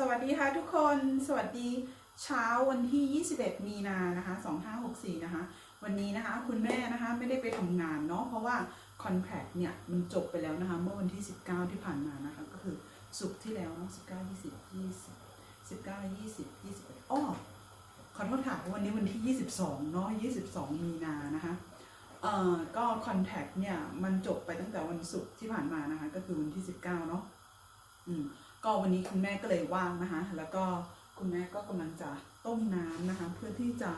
สวัสดีค่ะทุกคนสวัสดีเช้าวันที่ 21 มีนานะคะ 2564 นะคะ วันนี้นะคะคุณแม่นะคะไม่ได้ไปทำงานเนาะเพราะว่าคอนแทคเนี่ยมันจบไปแล้วนะคะ เมื่อวันที่ 19 ที่ผ่านมานะคะ ก็คือศุกร์ที่แล้วเนาะ19 20 20 19 20 21อ้อขอโทษค่ะวันนี้วันที่ 22 เนาะ22 มีนานะคะเอ่อก็คอนแทคเนี่ยมันจบไปตั้งแต่วันศุกร์ที่ผ่านมานะคะ ก็คือวันที่ 19 เนาะอืม ก็วันนี้คุณแม่ก็เลยว่างนะคะ แล้วก็คุณแม่ก็กำลังจะต้มน้ำนะคะ เพื่อที่จะ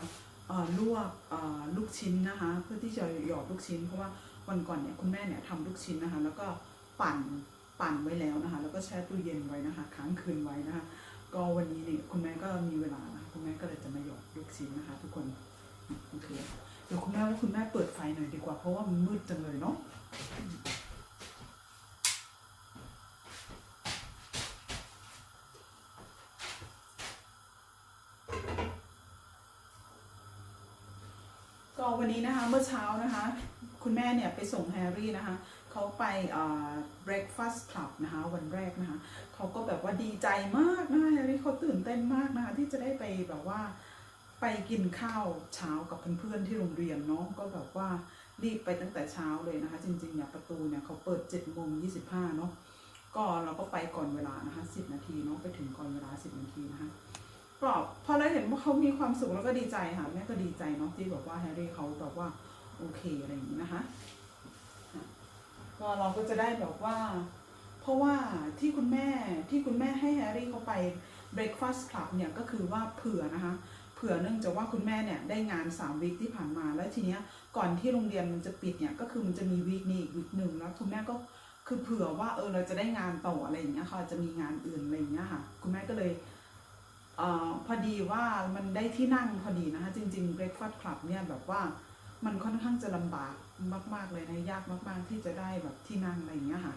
ลวกลูกชิ้นนะคะ เพื่อที่จะหยอดลูกชิ้น เพราะว่าวันก่อนเนี่ยคุณแม่เนี่ยทำลูกชิ้นนะคะ แล้วก็ปั่นปั่นไว้แล้วนะคะ แล้วก็แช่ตู้เย็นไว้นะคะ ค้างคืนไว้นะคะ ก็วันนี้เนี่ยคุณแม่ก็มีเวลานะคะคุณแม่ก็เลยจะมาหยอดลูกชิ้นนะคะ ทุกคนโอเคเดี๋ยวคุณแม่ว่าคุณแม่เปิดไฟหน่อยดีกว่าเพราะว่ามันมืดจังเลยเนาะ ก็วันนี้นะคะ เมื่อเช้านะคะ คุณแม่เนี่ยไปส่งแฮร์รี่นะคะเขาไปเอ่อ breakfast club นะคะวันแรกนะคะเขาก็แบบว่าดีใจมากนะคะแฮร์รี่เขาตื่นเต้นมากนะคะที่จะได้ไปแบบว่าไปกินข้าวเช้ากับเพื่อนๆที่โรงเรียนเนาะก็แบบว่ารีบไปตั้งแต่เช้าเลยนะคะ จริงๆเนี่ยประตูเนี่ยเขาเปิด7จ็ดโมงยีเนาะก็เราก็ไปก่อนเวลานะคะ10 นาทีเนาะไปถึงก่อนเวลา 10 นาทีนะคะ ก็พอเราเห็นว่าเขามีความสุขแล้วก็ดีใจค่ะแม่ก็ดีใจเนาะที่แบบว่าแฮร์รี่เขาแบบว่าโอเคอะไรอย่างนี้นะคะก็เราก็จะได้แบบว่า เพราะว่าที่คุณแม่ที่คุณแม่ให้แฮร์รี่เขาไป breakfast club เนี่ยก็คือว่าเผื่อนะคะเผื่อเนื่องจากว่าคุณแม่เนี่ยได้งาน3วีคที่ผ่านมาแล้วทีเนี้ยก่อนที่โรงเรียนมันจะปิดเนี่ยก็คือมันจะมีวีคนี้อีกวีคหนึ่งแล้วคุณแม่ก็คือเผื่อว่าเออเราจะได้งานต่ออะไรอย่างเงี้ยค่ะจะมีงานอื่นอะไรอย่างเงี้ยค่ะ คุณแม่ก็เลย ออพอดีว่ามันได้ที่นั่งพอดีนะคะจริงๆ Breakfast Club เนี่ยแบบว่ามันค่อนข้างจะลำบากมาก ๆเลยนะยากมากๆที่จะได้แบบที่นั่งอะไรอย่างเงี้ยค่ะ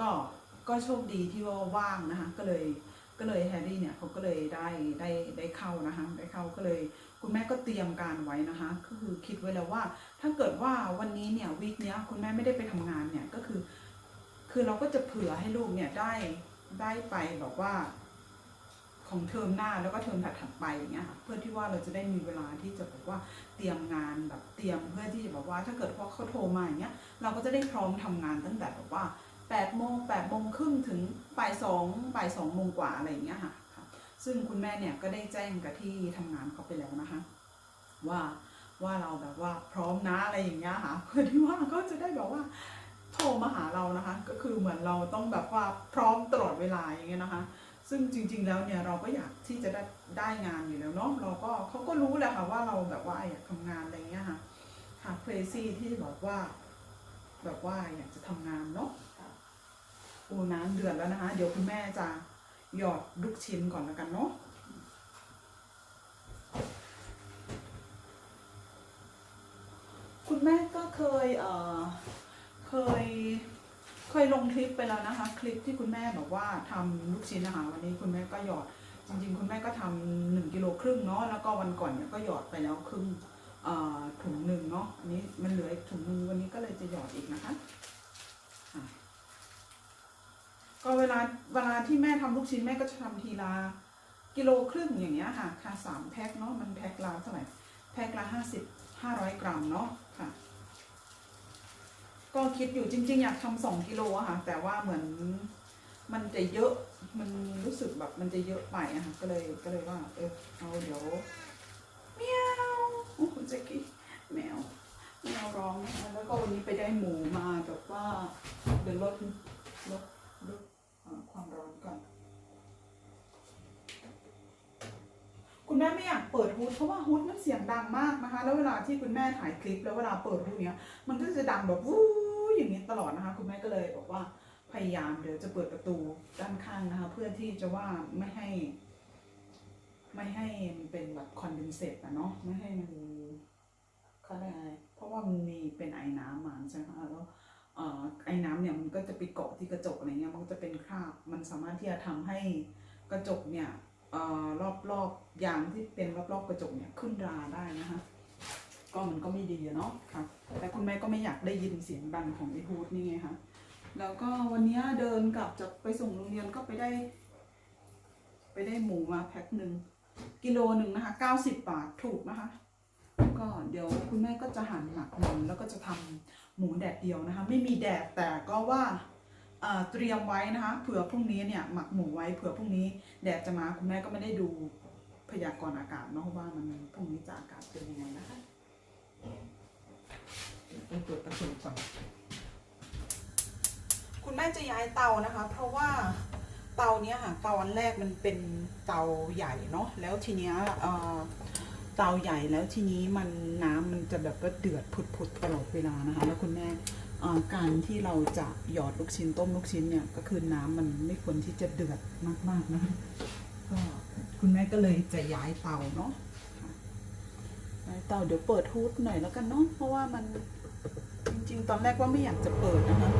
ก็ก็โชคดีที่ว่าว่างนะคะก็เลยก็เลยแฮร์รี่เนี่ยเขาก็เลยได้ได้ได้เข้านะคะได้เข้าก็เลย คุณแม่ก็เตรียมการไว้นะคะก็คือคิดไว้แล้วว่า ถ้าเกิดว่าวันนี้เนี่ยวีคเนี้ยคุณแม่ไม่ได้ไปทำงานเนี่ยก็คือ คือเราก็จะเผื่อให้ลูกเนี่ยได้ได้ไปแบบว่า ของเทอมหน้าแล้วก็เทอมถัดๆไปอย่างเงี้ยค่ะเพื่อที่ว่าเราจะได้มีเวลาที่จะแบบว่าเตรียมงานแบบเตรียมเพื่อที่จะแบบว่าถ้าเกิดว่าเขาโทรมาอย่างเงี้ยเราก็จะได้พร้อมทำงานตั้งแต่แบบว่า8ปดโมงแปดโมงครึ่งถึงบ่ายสองบ่ายสองโมงกว่าอะไรอย่างเงี้ยค่ะ ซึ่งคุณแม่เนี่ยก็ได้แจ้งกับที่ทำงานเขาไปแล้วนะคะ ว่าว่าเราแบบว่าพร้อมนะอะไรอย่างเงี้ยค่ะ เพื่อที่ว่าก็จะได้แบบว่าโทรมาหาเรานะคะ ก็คือเหมือนเราต้องแบบว่าพร้อมตลอดเวลาอย่างเงี้ยนะคะ ซึ่งจริง ๆ แล้วเนี่ยเราก็อยากที่จะได้ได้งานอยู่แล้วเนาะเราก็เขาก็รู้แหละค่ะว่าเราแบบว่าอยากทำงานอะไรเงี้ยค่ะค่ะ crazy ที่แบบว่า แบบว่าอยากจะทำงานเนาะค่ะโอ้น้ำเดือดแล้วนะคะ เดี๋ยวคุณแม่จะหยอดลูกชิ้นก่อนแล้วกันเนาะคุณแม่ก็เคยเอ่อเคย เคยลงคลิปไปแล้วนะคะ คลิปที่คุณแม่บอกว่าทำลูกชิ้นนะคะวันนี้คุณแม่ก็หยอด จริงๆ คุณแม่ก็ทำหนึ่งกิโลครึ่งเนาะแล้วก็วันก่อนเนี่ยก็หยอดไปแล้วครึ่งถุงหนึ่งเนาะอันนี้มันเหลืออีกถุงหนึ่งวันนี้ก็เลยจะหยอดอีกนะคะก็เวลาเวลาที่แม่ทำลูกชิ้นแม่ก็จะทำทีละกิโลครึ่งอย่างเงี้ยค่ะค่ะสามแพ็คเนาะมันแพ็คละเท่าไหร่แพ็คละห้าสิบห้าร้อยกรัมเนาะค่ะ ก็คิดอยู่จริง ๆ อยากทำสองกิโลอะค่ะ แต่ว่าเหมือนมันจะเยอะมันรู้สึกแบบมันจะเยอะไปอะค่ะก็เลยก็เลยว่า เออเอาเดี๋ยวเมียวโอ้คุณแจ็กกี้แมวแมวร้องนะคะแล้วก็วันนี้ไปได้หมูมาแบบว่าเดี๋ยวลดลดลดความร้อนก่อน คุณแม่ไม่อยากเปิดฮูดเพราะว่าฮูดมันเสียงดังมากนะคะ แล้วเวลาที่คุณแม่ถ่ายคลิปแล้วเวลาเปิดฮูดเนี้ยมันก็จะดังแบบวู้ ตลอดนะคะ คุณแม่ก็เลยบอกว่าพยายามเดี๋ยวจะเปิดประตูด้านข้างนะคะ เพื่อที่จะว่าไม่ให้ ไม่ให้มันเป็นแบบคอนเดนเซตอะเนาะไม่ให้มันเขาเรียกอะไรเพราะว่ามันมีเป็นไอ้น้ำมาใช่ไหมคะแล้วออไอ้น้ำเนี่ยมันก็จะไปเกาะที่กระจกอะไรเงี้ยมันก็จะเป็นคราบมันสามารถที่จะทำให้กระจกเนี่ยออรอบๆยางที่เป็นรอบๆกระจกเนี่ยขึ้นราได้นะคะ ก็มันก็ไม่ดีอะเนาะค่ะ แต่คุณแม่ก็ไม่อยากได้ยินเสียงดังของไอ้ฮูดนี่ไงคะแล้วก็วันนี้เดินกลับจากไปส่งโรงเรียนก็ไปได้ ไปได้หมูมาแพ็คหนึ่งกิโลหนึ่งนะคะ90บบาทถูกนะคะก็เดี๋ยวคุณแม่ก็จะหั่นหมักหมูแล้วก็จะทำหมูแดดเดียวนะคะ ไม่มีแดดแต่ก็ว่าเอ่อเตรียมไว้นะคะเผื่อพรุ่งนี้เนี่ยหมักหมูไว้เผื่อพรุ่งนี้แดดจะมาคุณแม่ก็ไม่ได้ดูพยากรณ์อากาศเนาะว่ามันพรุ่งนี้จะอากาศเป็นยังไงนะคะ เปิดประตูก่อนคุณแม่จะย้ายเตานะคะ เพราะว่าเตาเนี้ยค่ะเตาอันแรกมันเป็นเตาใหญ่เนาะแล้วทีเนี้ยเอ่อเตาใหญ่แล้วทีนี้มันน้ำมันจะแบบว่าเดือดผุดๆตลอดเวลานะคะ แล้วคุณแม่การที่เราจะหยอดลูกชิ้นต้มลูกชิ้นเนี่ยก็คือน้ำมันไม่ควรที่จะเดือดมากๆนะก็คุณแม่ก็เลยจะย้ายเตาเนาะค่ะย้ายเตาเดี๋ยวเปิดฮูดหน่อยแล้วกันเนาะเพราะว่ามัน จริงๆ ตอนแรกว่าไม่อยากจะเปิดนะคะ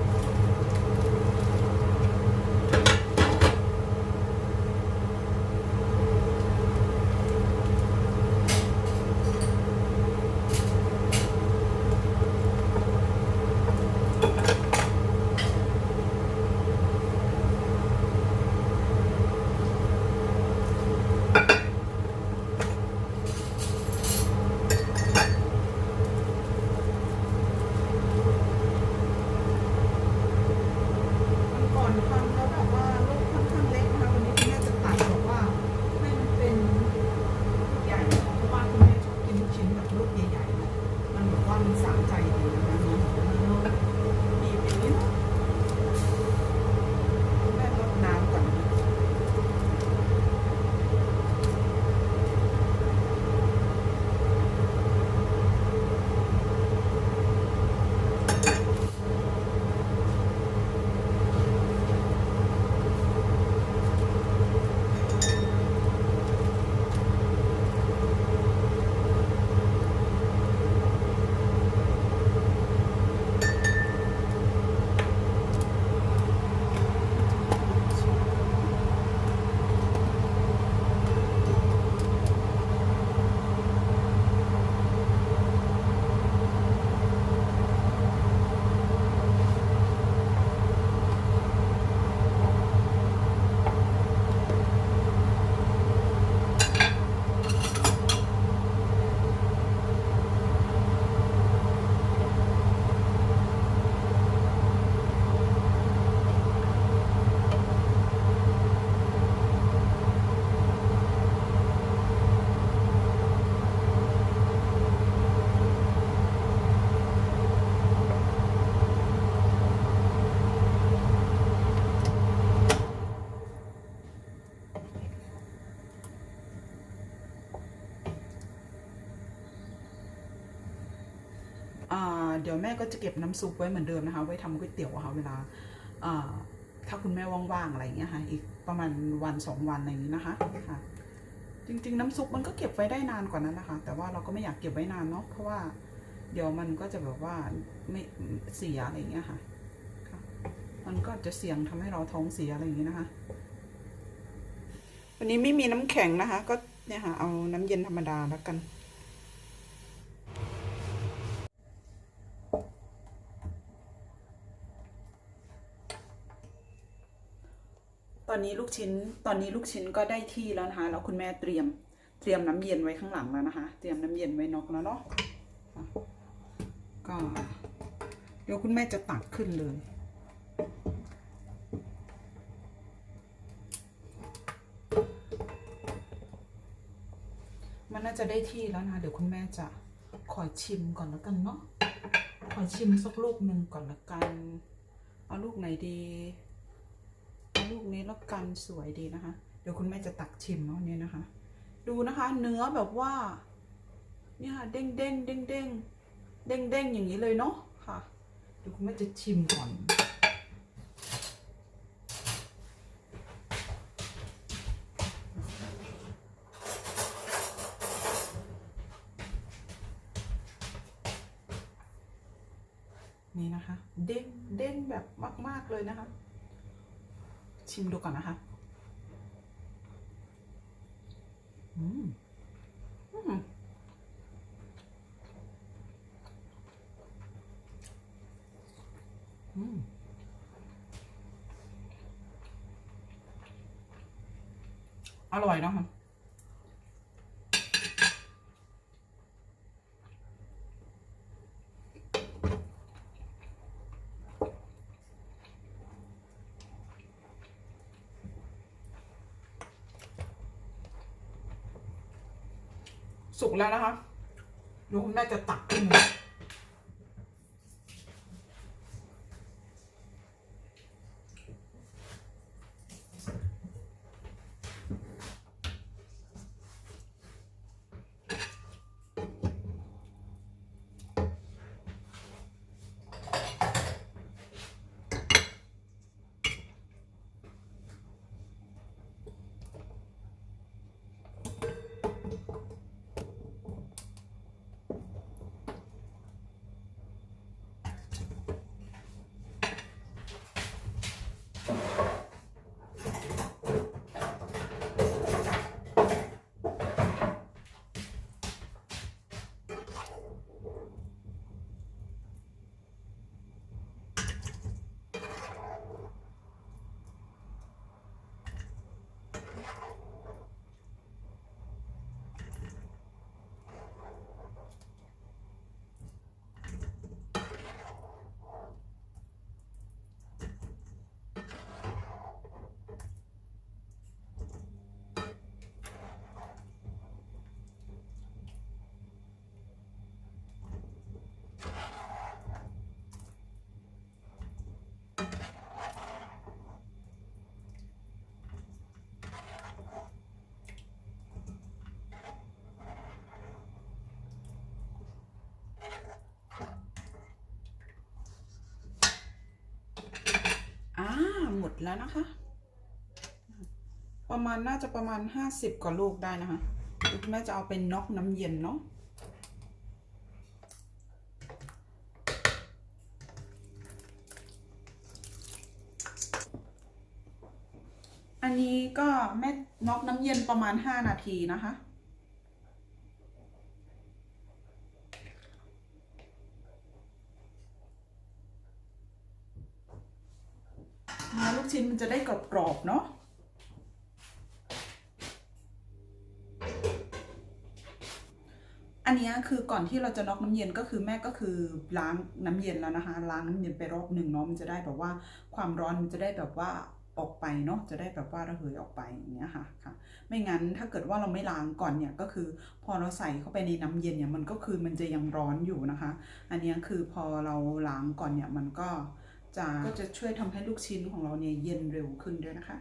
แม่ก็จะเก็บน้ำซุปไว้เหมือนเดิมนะคะ ไว้ทำก๋วยเตี๋ยวะค่ะเวลาถ้าคุณแม่ว่างๆอะไรอย่างเงี้ยค่ะ อีกประมาณวันสองวันอะไรอย่างนี้นะคะค่ะ จริงๆ น้ำซุปมันก็เก็บไว้ได้นานกว่านั้นนะคะ แต่ว่าเราก็ไม่อยากเก็บไว้นานเนาะเพราะว่าเดี๋ยวมันก็จะแบบว่าไม่เสียอะไรอย่างเงี้ยค่ะ มันก็จะเสี่ยงทำให้เราท้องเสียอะไรอย่างนี้นะคะ วันนี้ไม่มีน้ำแข็งนะคะ ก็เนี่ยค่ะเอาน้ำเย็นธรรมดาแล้วกัน ตอนนี้ลูกชิ้นตอนนี้ลูกชิ้นก็ได้ที่แล้วนะคะแล้วคุณแม่เตรียมเตรียมน้ำเย็นไว้ข้างหลังแล้วนะคะ เตรียมน้ำเย็นไว้นอกแล้วเนาะก็เดี๋ยวคุณแม่จะตักขึ้นเลยมันน่าจะได้ที่แล้วนะคะเดี๋ยวคุณแม่จะขอชิมก่อนแล้วกันเนาะขอชิมสักลูกหนึ่งก่อนละกัน เอาลูกไหนดี ลูกนี้แล้วกันสวยดีนะคะ เดี๋ยวคุณแม่จะตักชิมเนาะเนี่ยนะคะ ดูนะคะ เนื้อแบบว่า เนี่ยค่ะเด้งเด้งเด้งเด้งเด้งเด้งอย่างนี้เลยเนาะค่ะเดี๋ยวคุณแม่จะชิมก่อนนี่นะคะ เด้งเด้งแบบมาก ๆ เลยนะคะ ชิมดูก่อนนะคะ อืมอืมอืมอร่อยเนาะค่ะ สุกแล้วนะคะดูคุณแม่จะตักขึ้น หมดแล้วนะคะ ประมาณน่าจะประมาณห้าสิบกว่าลูกได้นะคะคุณแม่จะเอาเป็นน็อกน้ำเย็นเนาะอันนี้ก็แม่น็อกน้ำเย็นประมาณ 5 นาทีนะคะ เนื้อลูก ชิ้นมันจะได้กรอบๆเนาะอันนี้คือก่อนที่เราจะน็อกน้ำเย็นก็คือแม่ก็คือล้างน้ำเย็นแล้วนะคะ ล้างน้ำเย็นไปรอบหนึ่งเนาะมันจะได้แบบว่าความร้อนมันจะได้แบบว่าออกไปเนาะจะได้แบบว่าระเหยออกไปอย่างเงี้ยค่ะค่ะ ไม่งั้นถ้าเกิดว่าเราไม่ล้างก่อนเนี่ยก็คือ พอเราใส่เข้าไปในน้ำเย็นเนี่ยมันก็คือมันจะยังร้อนอยู่นะคะ อันนี้คือพอเราล้างก่อนเนี่ยมันก็ ก็จะช่วยทำให้ลูกชิ้นของเราเนี่ยเย็นเร็วขึ้นด้วยนะคะ